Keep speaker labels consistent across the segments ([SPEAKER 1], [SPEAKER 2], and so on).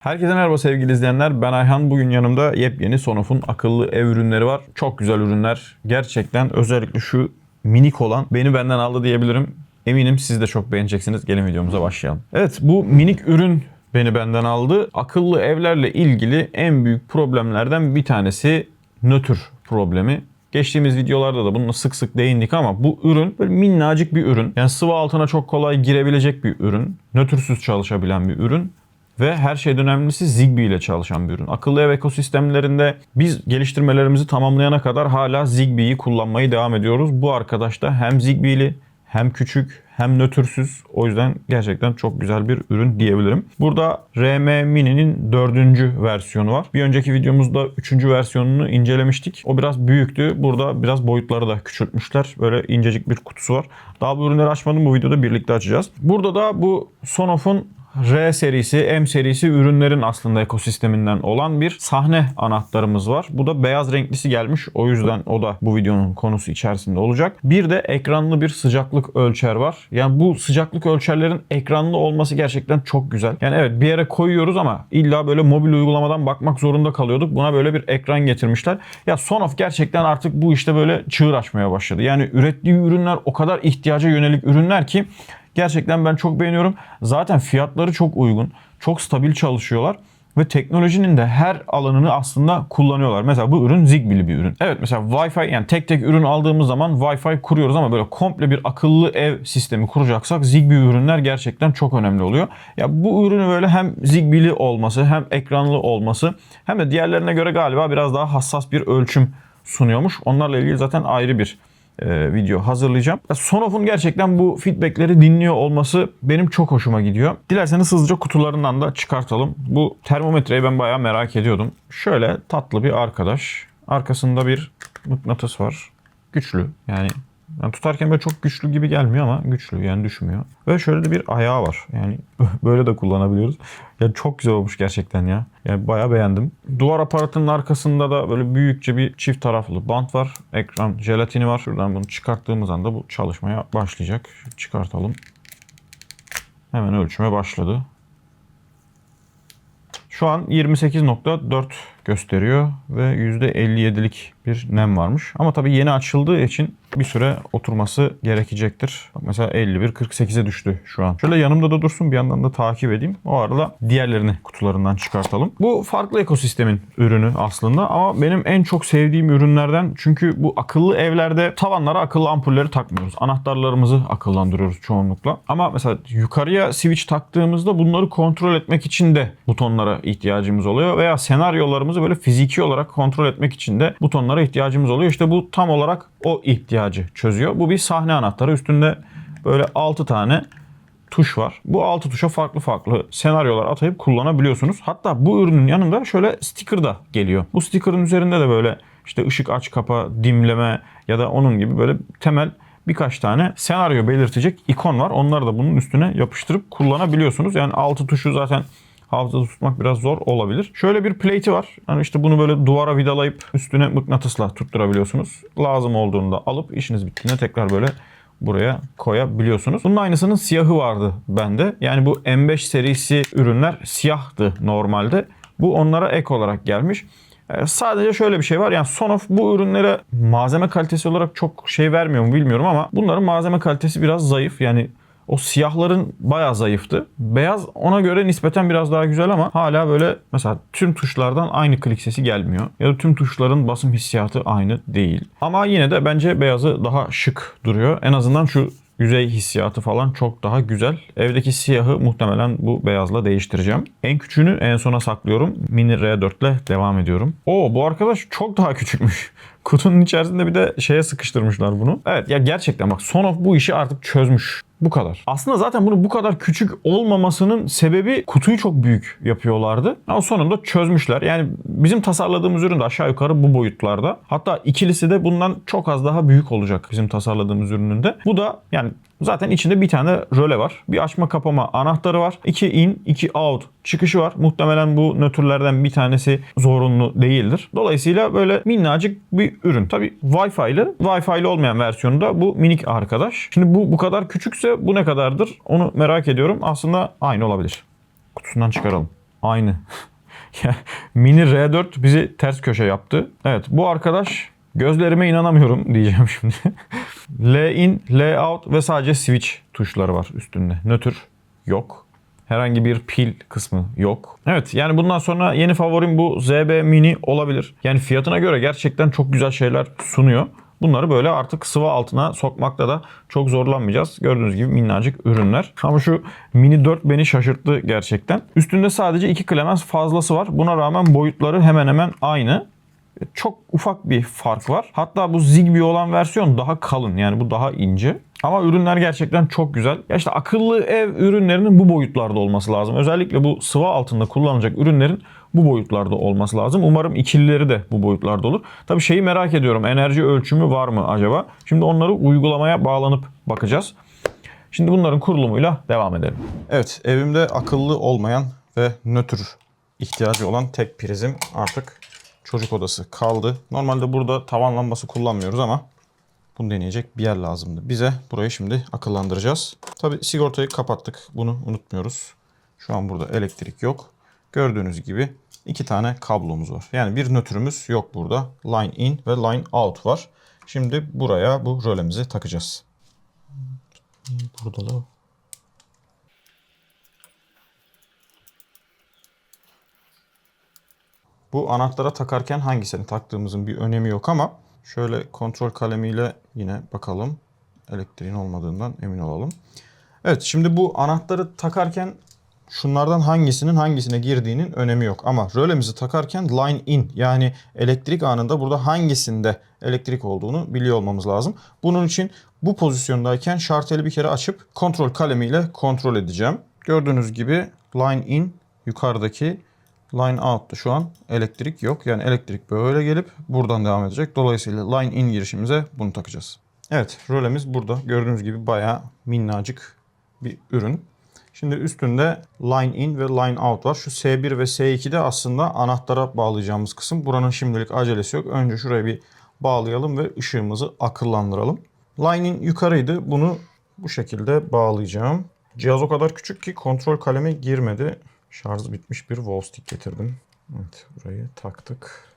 [SPEAKER 1] Herkese merhaba sevgili izleyenler. Ben Ayhan. Bugün yanımda yepyeni Sonof'un akıllı ev ürünleri var. Çok güzel ürünler. Gerçekten özellikle şu minik olan beni benden aldı diyebilirim. Eminim siz de çok beğeneceksiniz. Gelin videomuza başlayalım. Evet bu minik ürün beni benden aldı. Akıllı evlerle ilgili en büyük problemlerden bir tanesi nötr problemi. Geçtiğimiz videolarda da bununla sık sık değindik ama bu ürün böyle minnacık bir ürün. Yani sıvı altına çok kolay girebilecek bir ürün. Nötrsüz çalışabilen bir ürün. Ve her şeyden önemlisi Zigbee ile çalışan bir ürün. Akıllı ev ekosistemlerinde biz geliştirmelerimizi tamamlayana kadar hala Zigbee'yi kullanmayı devam ediyoruz. Bu arkadaş da hem Zigbee'li hem küçük hem nötrsüz. O yüzden gerçekten çok güzel bir ürün diyebilirim. Burada RM Mini'nin dördüncü versiyonu var. Bir önceki videomuzda üçüncü versiyonunu incelemiştik. O biraz büyüktü. Burada biraz boyutları da küçültmüşler. Böyle incecik bir kutusu var. Daha bu ürünleri açmadım. Bu videoda birlikte açacağız. Burada da bu Sonof'un R serisi, M serisi ürünlerin aslında ekosisteminden olan bir sahne anahtarımız var. Bu da beyaz renklisi gelmiş. O yüzden o da bu videonun konusu içerisinde olacak. Bir de ekranlı bir sıcaklık ölçer var. Yani bu sıcaklık ölçerlerin ekranlı olması gerçekten çok güzel. Yani evet bir yere koyuyoruz ama illa böyle mobil uygulamadan bakmak zorunda kalıyorduk. Buna böyle bir ekran getirmişler. Ya Sonoff gerçekten artık bu işte böyle çığır açmaya başladı. Yani ürettiği ürünler o kadar ihtiyaca yönelik ürünler ki Gerçekten ben çok beğeniyorum. Zaten fiyatları çok uygun. Çok stabil çalışıyorlar. Ve teknolojinin de her alanını aslında kullanıyorlar. Mesela bu ürün Zigbee'li bir ürün. Evet mesela Wi-Fi yani tek tek ürün aldığımız zaman Wi-Fi kuruyoruz ama böyle komple bir akıllı ev sistemi kuracaksak Zigbee ürünler gerçekten çok önemli oluyor. Ya bu ürünü böyle hem Zigbee'li olması hem ekranlı olması hem de diğerlerine göre galiba biraz daha hassas bir ölçüm sunuyormuş. Onlarla ilgili zaten ayrı bir e, video hazırlayacağım. Sonoff'un gerçekten bu feedbackleri dinliyor olması benim çok hoşuma gidiyor. Dilerseniz hızlıca kutularından da çıkartalım. Bu termometreyi ben bayağı merak ediyordum. Şöyle tatlı bir arkadaş. Arkasında bir mıknatıs var. Güçlü yani yani tutarken böyle çok güçlü gibi gelmiyor ama güçlü yani düşmüyor. Ve şöyle de bir ayağı var. Yani böyle de kullanabiliyoruz. Ya çok güzel olmuş gerçekten ya. Yani bayağı beğendim. Duvar aparatının arkasında da böyle büyükçe bir çift taraflı bant var. Ekran jelatini var. Şuradan bunu çıkarttığımız anda bu çalışmaya başlayacak. Çıkartalım. Hemen ölçüme başladı. Şu an 28.4 gösteriyor ve %57'lik bir nem varmış. Ama tabii yeni açıldığı için bir süre oturması gerekecektir. Mesela 51 48'e düştü şu an. Şöyle yanımda da dursun bir yandan da takip edeyim. O arada diğerlerini kutularından çıkartalım. Bu farklı ekosistemin ürünü aslında ama benim en çok sevdiğim ürünlerden çünkü bu akıllı evlerde tavanlara akıllı ampulleri takmıyoruz. Anahtarlarımızı akıllandırıyoruz çoğunlukla. Ama mesela yukarıya switch taktığımızda bunları kontrol etmek için de butonlara ihtiyacımız oluyor veya senaryolarımızı böyle fiziki olarak kontrol etmek için de butonlara ihtiyacımız oluyor. İşte bu tam olarak o ihtiyacı çözüyor. Bu bir sahne anahtarı. Üstünde böyle 6 tane tuş var. Bu 6 tuşa farklı farklı senaryolar atayıp kullanabiliyorsunuz. Hatta bu ürünün yanında şöyle sticker da geliyor. Bu sticker'ın üzerinde de böyle işte ışık aç kapa, dimleme ya da onun gibi böyle temel birkaç tane senaryo belirtecek ikon var. Onları da bunun üstüne yapıştırıp kullanabiliyorsunuz. Yani 6 tuşu zaten hafızada tutmak biraz zor olabilir. Şöyle bir plate'i var. Hani işte bunu böyle duvara vidalayıp üstüne mıknatısla tutturabiliyorsunuz. Lazım olduğunda alıp işiniz bittiğinde tekrar böyle buraya koyabiliyorsunuz. Bunun aynısının siyahı vardı bende. Yani bu M5 serisi ürünler siyahtı normalde. Bu onlara ek olarak gelmiş. Ee, Sadece şöyle bir şey var. Yani Sonoff bu ürünlere malzeme kalitesi olarak çok şey vermiyor mu bilmiyorum ama bunların malzeme kalitesi biraz zayıf. Yani o siyahların bayağı zayıftı. Beyaz ona göre nispeten biraz daha güzel ama hala böyle mesela tüm tuşlardan aynı klik sesi gelmiyor. Ya da tüm tuşların basım hissiyatı aynı değil. Ama yine de bence beyazı daha şık duruyor. En azından şu yüzey hissiyatı falan çok daha güzel. Evdeki siyahı muhtemelen bu beyazla değiştireceğim. En küçüğünü en sona saklıyorum. Mini R4 ile devam ediyorum. Oo bu arkadaş çok daha küçükmüş. Kutunun içerisinde bir de şeye sıkıştırmışlar bunu. Evet ya gerçekten bak Sonoff bu işi artık çözmüş. Bu kadar. Aslında zaten bunu bu kadar küçük olmamasının sebebi kutuyu çok büyük yapıyorlardı. Ama sonunda çözmüşler. Yani bizim tasarladığımız ürün de aşağı yukarı bu boyutlarda. Hatta ikilisi de bundan çok az daha büyük olacak bizim tasarladığımız ürünün de. Bu da yani Zaten içinde bir tane röle var. Bir açma kapama anahtarı var. 2 in, 2 out çıkışı var. Muhtemelen bu nötrlerden bir tanesi zorunlu değildir. Dolayısıyla böyle minnacık bir ürün. Tabi Wi-Fi'li, Wi-Fi'li olmayan versiyonu da bu minik arkadaş. Şimdi bu bu kadar küçükse bu ne kadardır? Onu merak ediyorum. Aslında aynı olabilir. Kutusundan çıkaralım. aynı. Mini R4 bizi ters köşe yaptı. Evet bu arkadaş gözlerime inanamıyorum diyeceğim şimdi. L in, L out ve sadece switch tuşları var üstünde. Nötr yok. Herhangi bir pil kısmı yok. Evet yani bundan sonra yeni favorim bu ZB Mini olabilir. Yani fiyatına göre gerçekten çok güzel şeyler sunuyor. Bunları böyle artık sıvı altına sokmakta da çok zorlanmayacağız. Gördüğünüz gibi minnacık ürünler. Ama şu Mini 4 beni şaşırttı gerçekten. Üstünde sadece 2 klemens fazlası var. Buna rağmen boyutları hemen hemen aynı. Çok ufak bir fark var. Hatta bu Zigbee olan versiyon daha kalın. Yani bu daha ince. Ama ürünler gerçekten çok güzel. Ya işte akıllı ev ürünlerinin bu boyutlarda olması lazım. Özellikle bu sıvı altında kullanılacak ürünlerin bu boyutlarda olması lazım. Umarım ikilileri de bu boyutlarda olur. Tabii şeyi merak ediyorum. Enerji ölçümü var mı acaba? Şimdi onları uygulamaya bağlanıp bakacağız. Şimdi bunların kurulumuyla devam edelim. Evet, evimde akıllı olmayan ve nötr ihtiyacı olan tek prizim artık çocuk odası kaldı. Normalde burada tavan lambası kullanmıyoruz ama bunu deneyecek bir yer lazımdı. Bize burayı şimdi akıllandıracağız. Tabi sigortayı kapattık. Bunu unutmuyoruz. Şu an burada elektrik yok. Gördüğünüz gibi iki tane kablomuz var. Yani bir nötrümüz yok burada. Line in ve line out var. Şimdi buraya bu rölemizi takacağız. Burada da Bu anahtara takarken hangisini taktığımızın bir önemi yok ama şöyle kontrol kalemiyle yine bakalım. Elektriğin olmadığından emin olalım. Evet şimdi bu anahtarı takarken şunlardan hangisinin hangisine girdiğinin önemi yok. Ama rölemizi takarken line in yani elektrik anında burada hangisinde elektrik olduğunu biliyor olmamız lazım. Bunun için bu pozisyondayken şarteli bir kere açıp kontrol kalemiyle kontrol edeceğim. Gördüğünüz gibi line in yukarıdaki line out'ta şu an elektrik yok. Yani elektrik böyle gelip buradan devam edecek. Dolayısıyla line in girişimize bunu takacağız. Evet rölemiz burada. Gördüğünüz gibi bayağı minnacık bir ürün. Şimdi üstünde line in ve line out var. Şu S1 ve S2'de aslında anahtara bağlayacağımız kısım. Buranın şimdilik acelesi yok. Önce şuraya bir bağlayalım ve ışığımızı akıllandıralım. Line in yukarıydı. Bunu bu şekilde bağlayacağım. Cihaz o kadar küçük ki kontrol kalemi girmedi. Şarjı bitmiş bir wall stick getirdim. Evet burayı taktık.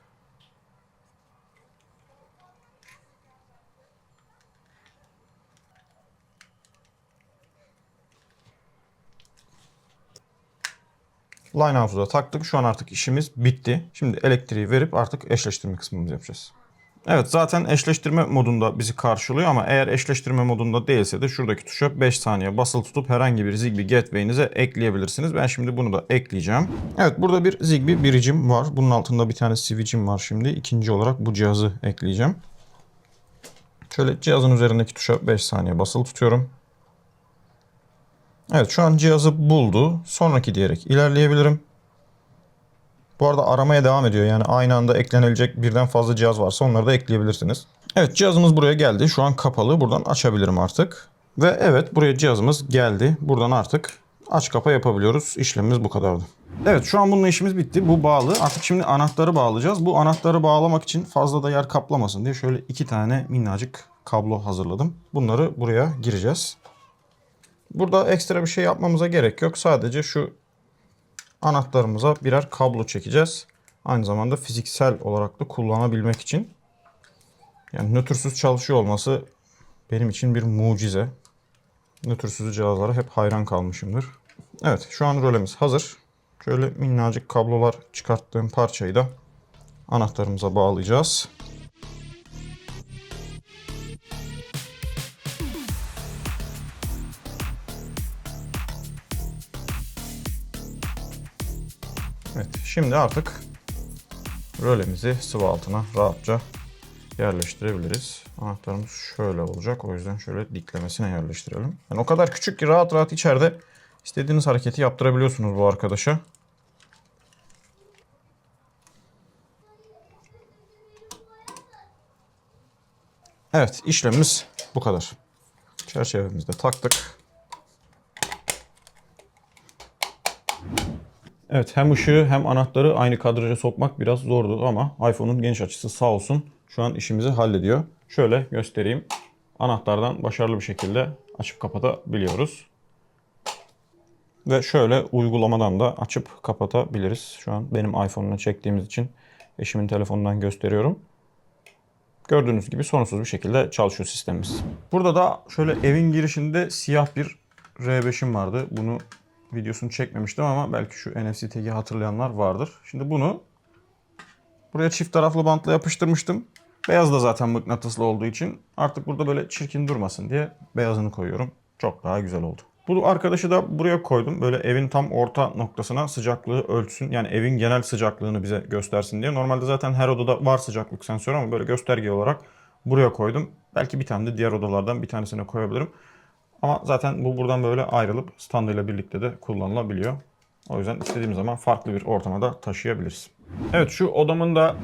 [SPEAKER 1] Line out'u taktık. Şu an artık işimiz bitti. Şimdi elektriği verip artık eşleştirme kısmımızı yapacağız. Evet zaten eşleştirme modunda bizi karşılıyor ama eğer eşleştirme modunda değilse de şuradaki tuşa 5 saniye basılı tutup herhangi bir Zigbee gateway'inize ekleyebilirsiniz. Ben şimdi bunu da ekleyeceğim. Evet burada bir Zigbee biricim var. Bunun altında bir tane switch'im var şimdi. İkinci olarak bu cihazı ekleyeceğim. Şöyle cihazın üzerindeki tuşa 5 saniye basılı tutuyorum. Evet şu an cihazı buldu. Sonraki diyerek ilerleyebilirim. Bu arada aramaya devam ediyor. Yani aynı anda eklenilecek birden fazla cihaz varsa onları da ekleyebilirsiniz. Evet cihazımız buraya geldi. Şu an kapalı. Buradan açabilirim artık. Ve evet buraya cihazımız geldi. Buradan artık aç kapa yapabiliyoruz. İşlemimiz bu kadardı. Evet şu an bununla işimiz bitti. Bu bağlı. Artık şimdi anahtarı bağlayacağız. Bu anahtarı bağlamak için fazla da yer kaplamasın diye şöyle iki tane minnacık kablo hazırladım. Bunları buraya gireceğiz. Burada ekstra bir şey yapmamıza gerek yok. Sadece şu anahtarımıza birer kablo çekeceğiz. Aynı zamanda fiziksel olarak da kullanabilmek için. Yani nötrsüz çalışıyor olması benim için bir mucize. Nötrsüz cihazlara hep hayran kalmışımdır. Evet şu an rölemiz hazır. Şöyle minnacık kablolar çıkarttığım parçayı da anahtarımıza bağlayacağız. Evet, şimdi artık rölemizi sıvı altına rahatça yerleştirebiliriz. Anahtarımız şöyle olacak. O yüzden şöyle diklemesine yerleştirelim. Yani o kadar küçük ki rahat rahat içeride istediğiniz hareketi yaptırabiliyorsunuz bu arkadaşa. Evet, işlemimiz bu kadar. Çerçevemizi de taktık. Evet hem ışığı hem anahtarı aynı kadraja sokmak biraz zordu ama iPhone'un geniş açısı sağ olsun şu an işimizi hallediyor. Şöyle göstereyim. Anahtardan başarılı bir şekilde açıp kapatabiliyoruz. Ve şöyle uygulamadan da açıp kapatabiliriz. Şu an benim iPhone'una çektiğimiz için eşimin telefonundan gösteriyorum. Gördüğünüz gibi sorunsuz bir şekilde çalışıyor sistemimiz. Burada da şöyle evin girişinde siyah bir R5'im vardı. Bunu videosunu çekmemiştim ama belki şu NFC tag'i hatırlayanlar vardır. Şimdi bunu buraya çift taraflı bantla yapıştırmıştım. Beyaz da zaten mıknatıslı olduğu için artık burada böyle çirkin durmasın diye beyazını koyuyorum. Çok daha güzel oldu. Bu arkadaşı da buraya koydum. Böyle evin tam orta noktasına sıcaklığı ölçsün. Yani evin genel sıcaklığını bize göstersin diye. Normalde zaten her odada var sıcaklık sensörü ama böyle gösterge olarak buraya koydum. Belki bir tane de diğer odalardan bir tanesine koyabilirim. Ama zaten bu buradan böyle ayrılıp standıyla birlikte de kullanılabiliyor. O yüzden istediğim zaman farklı bir ortama da taşıyabiliriz. Evet şu odamın da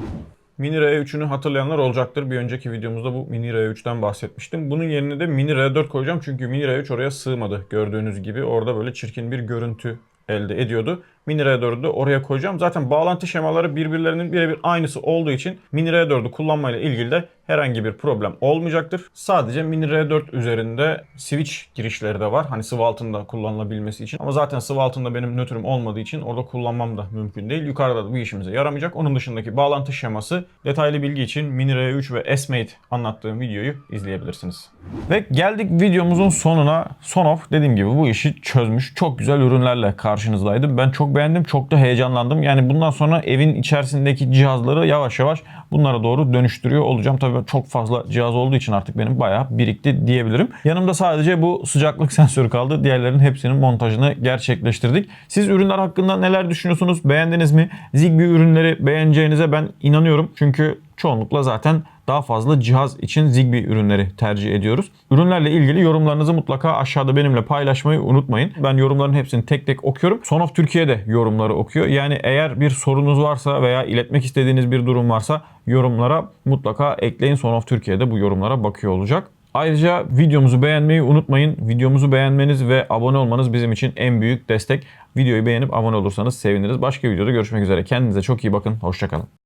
[SPEAKER 1] Mini R3'ünü hatırlayanlar olacaktır. Bir önceki videomuzda bu Mini R3'ten bahsetmiştim. Bunun yerine de Mini R4 koyacağım çünkü Mini R3 oraya sığmadı. Gördüğünüz gibi orada böyle çirkin bir görüntü elde ediyordu. Mini R4'ü de oraya koyacağım. Zaten bağlantı şemaları birbirlerinin birebir aynısı olduğu için Mini R4'ü kullanmayla ilgili de herhangi bir problem olmayacaktır. Sadece Mini R4 üzerinde switch girişleri de var. Hani sıvı altında kullanılabilmesi için. Ama zaten sıvı altında benim nötrüm olmadığı için orada kullanmam da mümkün değil. Yukarıda da bu işimize yaramayacak. Onun dışındaki bağlantı şeması detaylı bilgi için Mini R3 ve S-Mate anlattığım videoyu izleyebilirsiniz. Ve geldik videomuzun sonuna. Sonoff dediğim gibi bu işi çözmüş. Çok güzel ürünlerle karşınızdaydım. Ben çok beğendim. Çok da heyecanlandım. Yani bundan sonra evin içerisindeki cihazları yavaş yavaş bunlara doğru dönüştürüyor olacağım. Tabii çok fazla cihaz olduğu için artık benim bayağı birikti diyebilirim. Yanımda sadece bu sıcaklık sensörü kaldı. Diğerlerinin hepsinin montajını gerçekleştirdik. Siz ürünler hakkında neler düşünüyorsunuz? Beğendiniz mi? Zigbee ürünleri beğeneceğinize ben inanıyorum. Çünkü çoğunlukla zaten daha fazla cihaz için Zigbee ürünleri tercih ediyoruz. Ürünlerle ilgili yorumlarınızı mutlaka aşağıda benimle paylaşmayı unutmayın. Ben yorumların hepsini tek tek okuyorum. Son of Türkiye de yorumları okuyor. Yani eğer bir sorunuz varsa veya iletmek istediğiniz bir durum varsa yorumlara mutlaka ekleyin. Son of Türkiye'de bu yorumlara bakıyor olacak. Ayrıca videomuzu beğenmeyi unutmayın. Videomuzu beğenmeniz ve abone olmanız bizim için en büyük destek. Videoyu beğenip abone olursanız seviniriz. Başka videoda görüşmek üzere. Kendinize çok iyi bakın. Hoşçakalın.